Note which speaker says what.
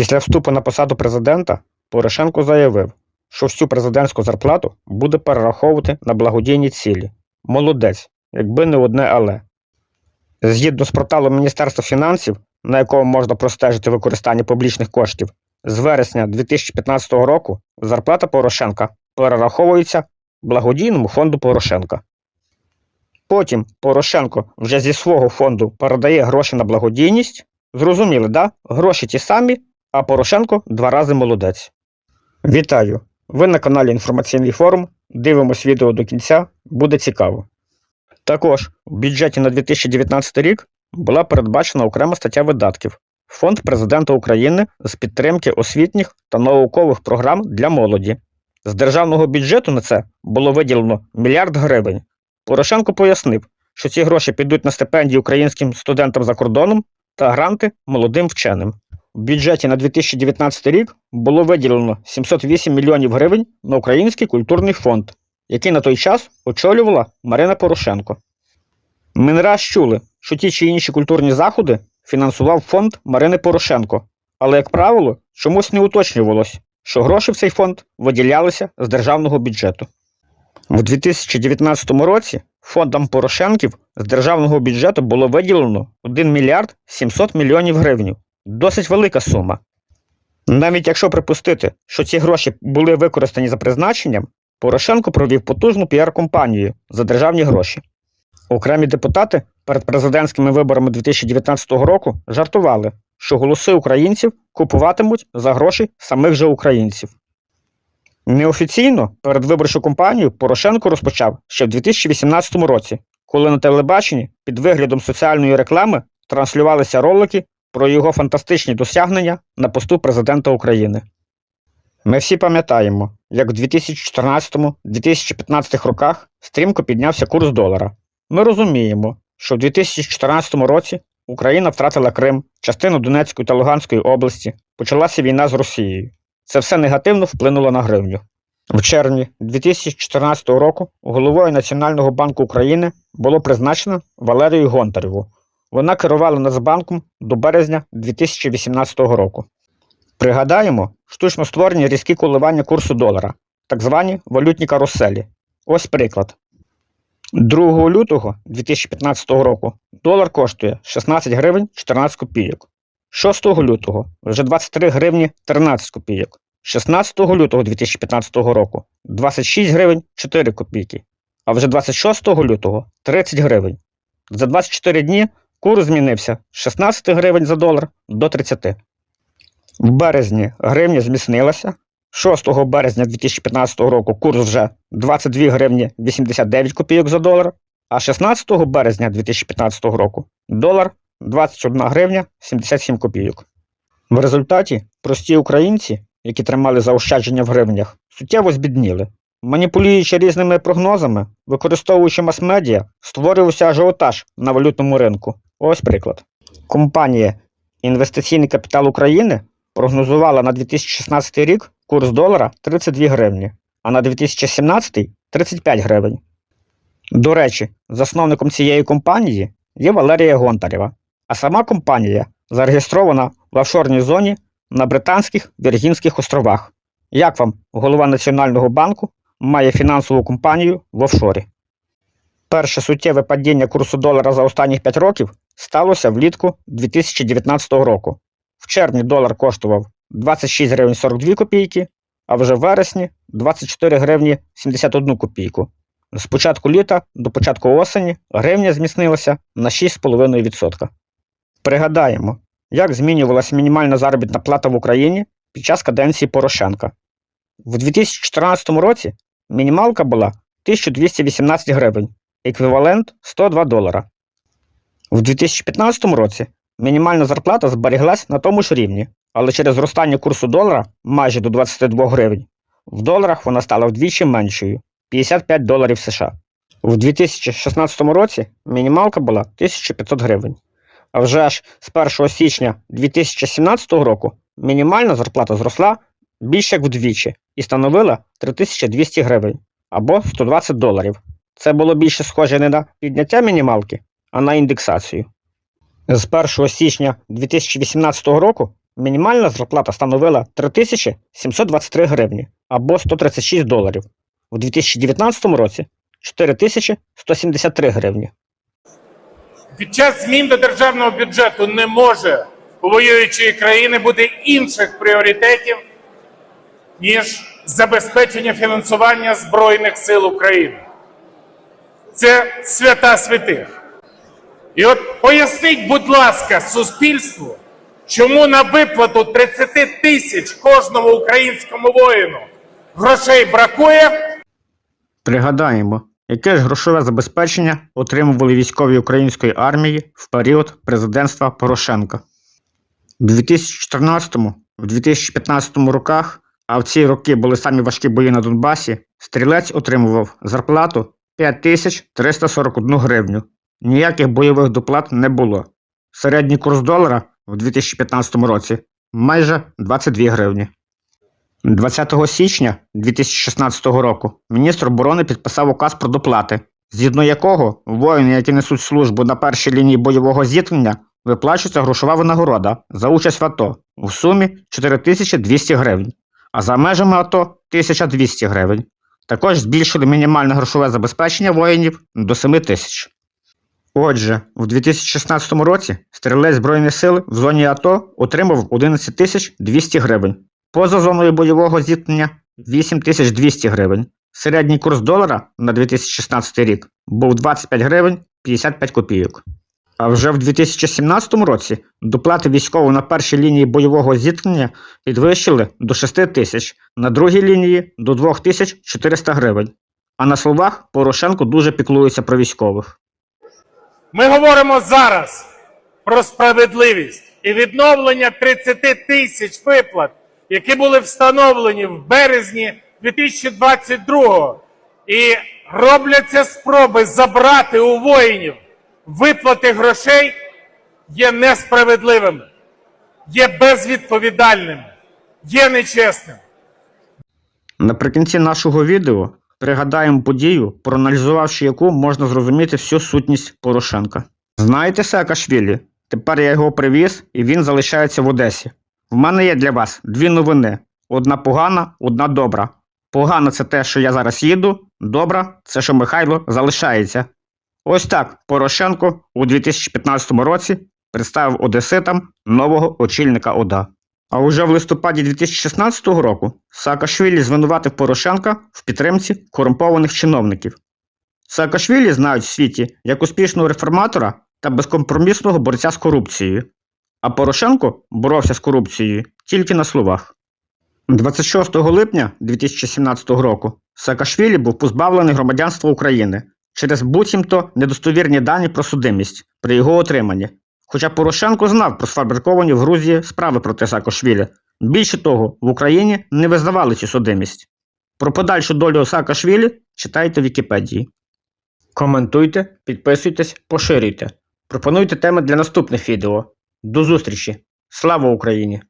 Speaker 1: Після вступу на посаду президента Порошенко заявив, що всю президентську зарплату буде перераховувати на благодійні цілі. Молодець, якби не одне але. Згідно з порталом Міністерства фінансів, на якому можна простежити використання публічних коштів, з вересня 2015 року зарплата Порошенка перераховується благодійному фонду Порошенка. Потім Порошенко вже зі свого фонду передає гроші на благодійність. Зрозуміли, да? Гроші ті самі, а Порошенко два рази молодець. Вітаю! Ви на каналі Інформаційний форум. Дивимось відео до кінця, буде цікаво. Також в бюджеті на 2019 рік була передбачена окрема стаття видатків Фонд президента України з підтримки освітніх та наукових програм для молоді. З державного бюджету на це було виділено мільярд гривень. Порошенко пояснив, що ці гроші підуть на стипендії українським студентам за кордоном та гранти молодим вченим. В бюджеті на 2019 рік було виділено 708 мільйонів гривень на Український культурний фонд, який на той час очолювала Марина Порошенко. Ми не раз чули, що ті чи інші культурні заходи фінансував фонд Марини Порошенко, але, як правило, чомусь не уточнювалось, що гроші в цей фонд виділялися з державного бюджету. У 2019 році фондам Порошенків з державного бюджету було виділено 1 мільярд 700 мільйонів гривень. Досить велика сума. Навіть якщо припустити, що ці гроші були використані за призначенням, Порошенко провів потужну піар-компанію за державні гроші. Окремі депутати перед президентськими виборами 2019 року жартували, що голоси українців купуватимуть за гроші самих же українців. Неофіційно перед виборчу кампанію Порошенко розпочав ще в 2018 році, коли на телебаченні під виглядом соціальної реклами транслювалися ролики про його фантастичні досягнення на посту президента України. Ми всі пам'ятаємо, як в 2014-2015 роках стрімко піднявся курс долара. Ми розуміємо, що в 2014 році Україна втратила Крим, частину Донецької та Луганської області, почалася війна з Росією. Це все негативно вплинуло на гривню. В червні 2014 року головою Національного банку України було призначено Валерію Гонтареву. Вона керувала Нацбанком до березня 2018 року. Пригадаємо, штучно створені різкі коливання курсу долара, так звані валютні каруселі. Ось приклад. 2 лютого 2015 року долар коштує 16 гривень 14 копійок. 6 лютого вже 23 гривні 13 копійок. 16 лютого 2015 року 26 гривень 4 копійки. А вже 26 лютого 30 гривень. За 24 дні курс змінився з 16 гривень за долар до 30. В березні гривня зміцнилася. 6 березня 2015 року курс вже 22 гривні 89 копійок за долар, а 16 березня 2015 року долар 21 гривня 77 копійок. В результаті прості українці, які тримали заощадження в гривнях, суттєво збідніли. Маніпулюючи різними прогнозами, використовуючи мас-медіа, створювався ажіотаж на валютному ринку. Ось приклад. Компанія Інвестиційний капітал України прогнозувала на 2016 рік курс долара 32 гривні, а на 2017 35 гривень. До речі, засновником цієї компанії є Валерія Гонтарєва, а сама компанія зареєстрована в офшорній зоні на Британських Віргінських островах. Як вам голова Національного банку має фінансову компанію в офшорі? Перше суттєве падіння курсу долара за останніх 5 років сталося влітку 2019 року. В червні долар коштував 26 гривень 42 копійки, а вже в вересні 24 гривні 71 копійку. З початку літа до початку осені гривня зміцнилася на 6,5%. Пригадаємо, як змінювалася мінімальна заробітна плата в Україні під час каденції Порошенка. В 2014 році мінімалка була 1218 гривень, еквівалент 102 долара. В 2015 році мінімальна зарплата зберіглась на тому ж рівні, але через зростання курсу долара майже до 22 гривень, в доларах вона стала вдвічі меншою 55 доларів США. У 2016 році мінімалка була 1500 гривень. А вже ж з 1 січня 2017 року мінімальна зарплата зросла більше як вдвічі і становила 3200 гривень або 120 доларів. Це було більше схоже не на підняття мінімалки, а на індексацію. З 1 січня 2018 року мінімальна зарплата становила 3723 гривні або 136 доларів. У 2019 році 4173 гривні.
Speaker 2: Під час змін до державного бюджету не може у воюючої країни бути інших пріоритетів, ніж забезпечення фінансування Збройних сил України. Це свята святих. І от поясніть, будь ласка, суспільству, чому на виплату 30 тисяч кожному українському воїну грошей бракує,
Speaker 1: Пригадаємо, яке ж грошове забезпечення отримували військові української армії в період президентства Порошенка. У 2014-2015 роках, а в ці роки були самі важкі бої на Донбасі, стрілець отримував зарплату 5341 гривню. Ніяких бойових доплат не було. Середній курс долара в 2015 році майже 22 гривні. 20 січня 2016 року міністр оборони підписав указ про доплати, згідно якого воїни, які несуть службу на першій лінії бойового зіткнення, виплачується грошова винагорода за участь в АТО в сумі 4200 гривень, а за межами АТО 1200 гривень. Також збільшили мінімальне грошове забезпечення воїнів до 7 тисяч. Отже, у 2016 році стрілець Збройних сил в зоні АТО отримав 11 тисяч 200 гривень. Поза зоною бойового зіткнення 8200 гривень. Середній курс долара на 2016 рік був 25 гривень 55 копійок. А вже в 2017 році доплати військовим на першій лінії бойового зіткнення підвищили до 6 тисяч, на другій лінії до 2400 гривень. А на словах Порошенко дуже піклується про військових.
Speaker 2: Ми говоримо зараз про справедливість і відновлення 30 тисяч виплат, які були встановлені в березні 2022 І робляться спроби забрати у воїнів виплати грошей є несправедливими, є безвідповідальними, є нечесними.
Speaker 1: Наприкінці нашого відео пригадаємо подію, проаналізувавши яку можна зрозуміти всю сутність Порошенка. Знаєте Саакашвілі? Тепер я його привіз і він залишається в Одесі. В мене є для вас дві новини: одна погана, одна добра. Погана це те, що я зараз їду, добра це, що Михайло залишається. Ось так Порошенко у 2015 році представив одеситам нового очільника ОДА. А уже в листопаді 2016 року Саакашвілі звинуватив Порошенка в підтримці корумпованих чиновників. Саакашвілі знають в світі як успішного реформатора та безкомпромісного борця з корупцією. А Порошенко боровся з корупцією тільки на словах. 26 липня 2017 року Саакашвілі був позбавлений громадянства України через буцімто недостовірні дані про судимість при його отриманні. Хоча Порошенко знав про сфабриковані в Грузії справи проти Саакашвілі. Більше того, в Україні не визнавали цю судимість. Про подальшу долю Саакашвілі читайте в Вікіпедії. Коментуйте, підписуйтесь, поширюйте. Пропонуйте теми для наступних відео. До зустрічі! Слава Україні!